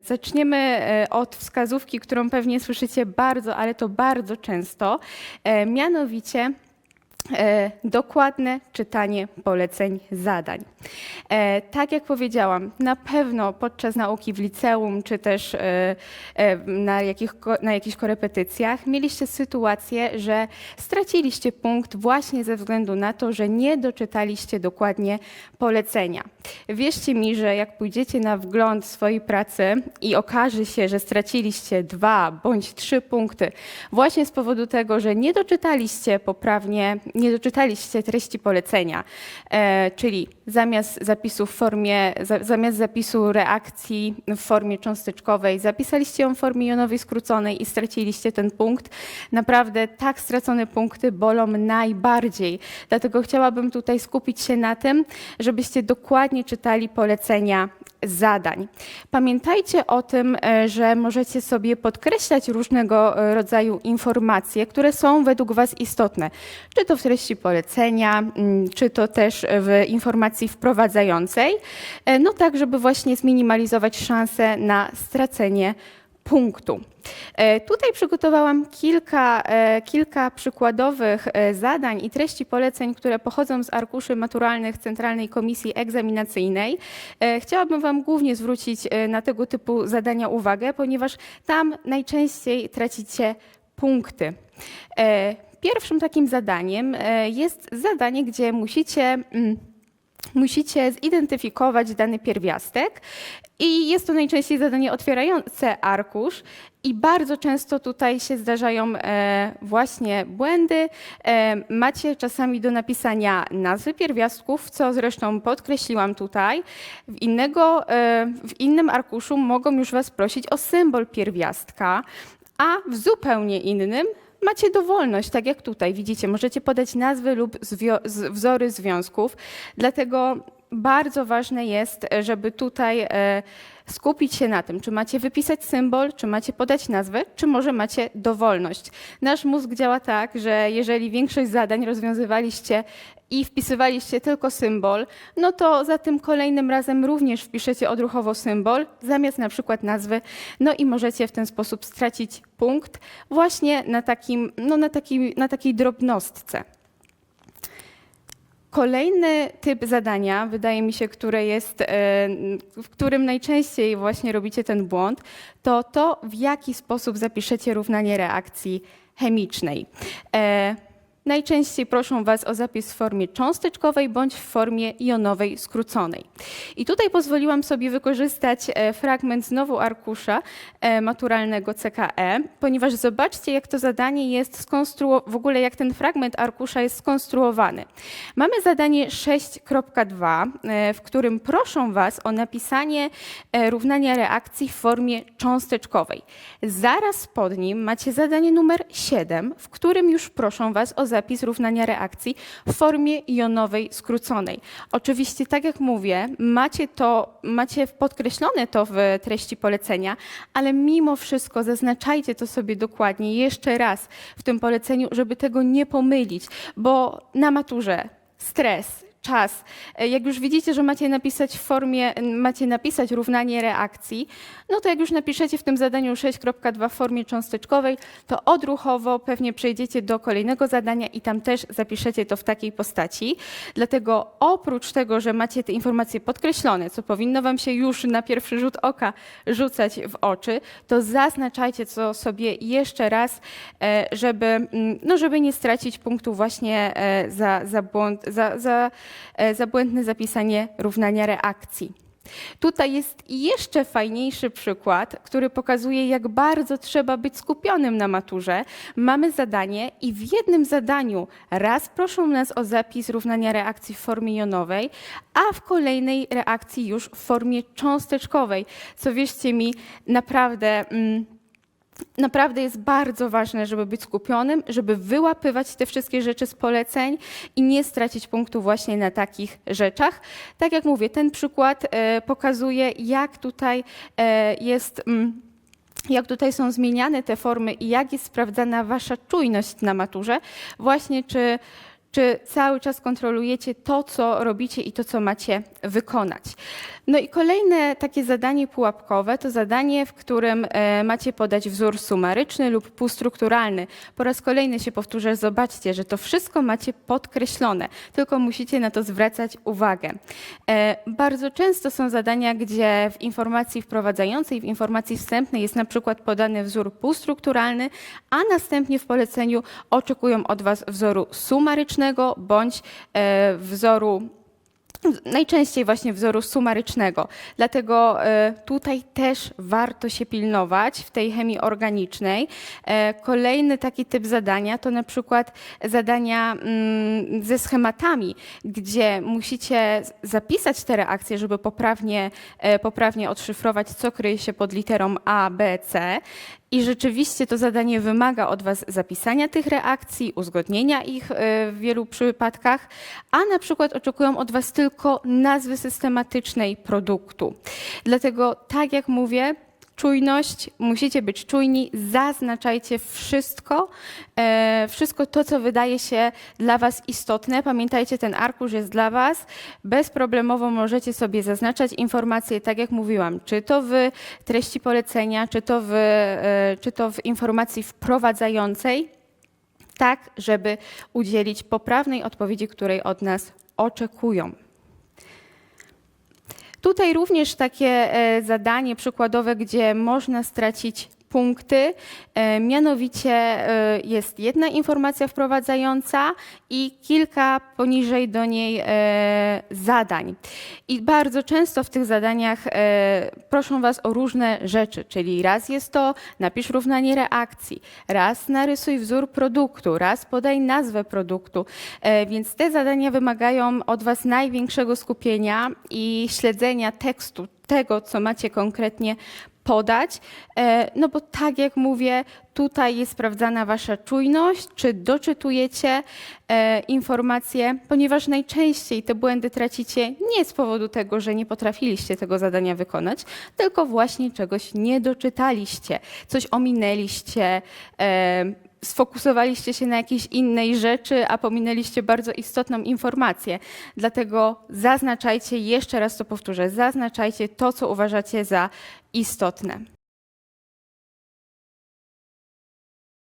Zaczniemy e, od wskazówki, którą pewnie słyszycie bardzo, ale to bardzo często, e, mianowicie dokładne czytanie poleceń zadań. E, Tak jak powiedziałam, na pewno podczas nauki w liceum, czy też e, e, na, jakich, na jakichś korepetycjach mieliście sytuację, że straciliście punkt właśnie ze względu na to, że nie doczytaliście dokładnie polecenia. Wierzcie mi, że jak pójdziecie na wgląd swojej pracy i okaże się, że straciliście dwa bądź trzy punkty właśnie z powodu tego, że nie doczytaliście poprawnie, nie doczytaliście treści polecenia, e, czyli zamiast zapisu w formie, za, zamiast zapisu reakcji w formie cząsteczkowej, zapisaliście ją w formie jonowej skróconej i straciliście ten punkt. Naprawdę tak stracone punkty bolą najbardziej. Dlatego chciałabym tutaj skupić się na tym, żebyście dokładnie czytali polecenia zadań. Pamiętajcie o tym, e, że możecie sobie podkreślać różnego e, rodzaju informacje, które są według Was istotne. Czy to w treści polecenia, mm, czy to też w informacji wprowadzającej, e, no tak, żeby właśnie zminimalizować szanse na stracenie punktu. E, Tutaj przygotowałam kilka, e, kilka przykładowych e, zadań i treści poleceń, które pochodzą z arkuszy maturalnych Centralnej Komisji Egzaminacyjnej. Chciałabym Wam głównie zwrócić na tego typu zadania uwagę, ponieważ tam najczęściej tracicie punkty. Pierwszym takim zadaniem jest zadanie, gdzie musicie. Musicie zidentyfikować dany pierwiastek i jest to najczęściej zadanie otwierające arkusz i bardzo często tutaj się zdarzają e, właśnie błędy. E, macie czasami do napisania nazwy pierwiastków, co zresztą podkreśliłam tutaj. W, innego, e, w innym arkuszu mogą już Was prosić o symbol pierwiastka, a w zupełnie innym macie dowolność, tak jak tutaj widzicie, możecie podać nazwy lub wzory związków, dlatego bardzo ważne jest, e, żeby tutaj e, skupić się na tym, czy macie wypisać symbol, czy macie podać nazwę, czy może macie dowolność. Nasz mózg działa tak, że jeżeli większość zadań rozwiązywaliście i wpisywaliście tylko symbol, no to za tym kolejnym razem również wpiszecie odruchowo symbol zamiast na przykład nazwy, no i możecie w ten sposób stracić punkt właśnie na, takim, no na, takim, na takiej drobnostce. Kolejny typ zadania, wydaje mi się, które jest, e, w którym najczęściej właśnie robicie ten błąd, to to, w jaki sposób zapiszecie równanie reakcji chemicznej. Najczęściej proszą Was o zapis w formie cząsteczkowej bądź w formie jonowej skróconej. I tutaj pozwoliłam sobie wykorzystać e, fragment znowu arkusza e, maturalnego CKE, ponieważ zobaczcie, jak to zadanie jest skonstruowane, w ogóle jak ten fragment arkusza jest skonstruowany. Mamy zadanie 6.2, e, w którym proszą Was o napisanie równania reakcji w formie cząsteczkowej. Zaraz pod nim macie zadanie numer 7, w którym już proszą Was o zapis równania reakcji w formie jonowej skróconej. Oczywiście, tak jak mówię, macie to, macie podkreślone to w treści polecenia, ale mimo wszystko zaznaczajcie to sobie dokładnie jeszcze raz w tym poleceniu, żeby tego nie pomylić, bo na maturze stres, czas. E, Jak już widzicie, że macie napisać w formie, macie napisać równanie reakcji, no to jak już napiszecie w tym zadaniu 6.2 w formie cząsteczkowej, to odruchowo pewnie przejdziecie do kolejnego zadania i tam też zapiszecie to w takiej postaci. Dlatego oprócz tego, że macie te informacje podkreślone, co powinno wam się już na pierwszy rzut oka rzucać w oczy, to zaznaczajcie to sobie jeszcze raz, e, żeby, mm, no, żeby nie stracić punktu właśnie e, za, za, błąd, za, za, za błędne zapisanie równania reakcji. Tutaj jest jeszcze fajniejszy przykład, który pokazuje, jak bardzo trzeba być skupionym na maturze. Mamy zadanie i w jednym zadaniu raz proszą nas o zapis równania reakcji w formie jonowej, a w kolejnej reakcji już w formie cząsteczkowej. Co wierzcie mi, naprawdę. Mm, Naprawdę jest bardzo ważne, żeby być skupionym, żeby wyłapywać te wszystkie rzeczy z poleceń i nie stracić punktu właśnie na takich rzeczach. Tak jak mówię, ten przykład e, pokazuje, jak tutaj e, jest. Mm, jak tutaj są zmieniane te formy i jak jest sprawdzana wasza czujność na maturze, właśnie czy, czy cały czas kontrolujecie to, co robicie i to, co macie wykonać. No i kolejne takie zadanie pułapkowe to zadanie, w którym e, macie podać wzór sumaryczny lub półstrukturalny. Po raz kolejny się powtórzę, zobaczcie, że to wszystko macie podkreślone, tylko musicie na to zwracać uwagę. E, Bardzo często są zadania, gdzie w informacji wprowadzającej, w informacji wstępnej jest na przykład podany wzór półstrukturalny, a następnie w poleceniu oczekują od Was wzoru sumarycznego bądź e, wzoru najczęściej właśnie wzoru sumarycznego. Dlatego e, tutaj też warto się pilnować w tej chemii organicznej. E, Kolejny taki typ zadania to na przykład zadania mm, ze schematami, gdzie musicie zapisać te reakcje, żeby poprawnie, poprawnie odszyfrować, co kryje się pod literą A, B, C. I rzeczywiście to zadanie wymaga od Was zapisania tych reakcji, uzgodnienia ich e, w wielu przypadkach, a na przykład oczekują od Was tylko nazwy systematycznej produktu. Dlatego, tak jak mówię, czujność, musicie być czujni, zaznaczajcie wszystko, e, wszystko to, co wydaje się dla Was istotne. Pamiętajcie, ten arkusz jest dla Was. Bezproblemowo możecie sobie zaznaczać informacje, tak jak mówiłam, czy to w treści polecenia, czy to w, e, czy to w informacji wprowadzającej, tak, żeby udzielić poprawnej odpowiedzi, której od nas oczekują. Tutaj również takie e, zadanie przykładowe, gdzie można stracić punkty. E, Mianowicie e, jest jedna informacja wprowadzająca i kilka poniżej do niej e, zadań. I bardzo często w tych zadaniach proszą Was o różne rzeczy, czyli raz jest to napisz równanie reakcji, raz narysuj wzór produktu, raz podaj nazwę produktu. Więc te zadania wymagają od Was największego skupienia i śledzenia tekstu, tego, co macie konkretnie podać, e, no bo tak jak mówię, tutaj jest sprawdzana wasza czujność, czy doczytujecie e, informacje, ponieważ najczęściej te błędy tracicie nie z powodu tego, że nie potrafiliście tego zadania wykonać, tylko właśnie czegoś nie doczytaliście, coś ominęliście, e, sfokusowaliście się na jakiejś innej rzeczy, a pominęliście bardzo istotną informację. Dlatego zaznaczajcie, jeszcze raz to powtórzę, zaznaczajcie to, co uważacie za istotne.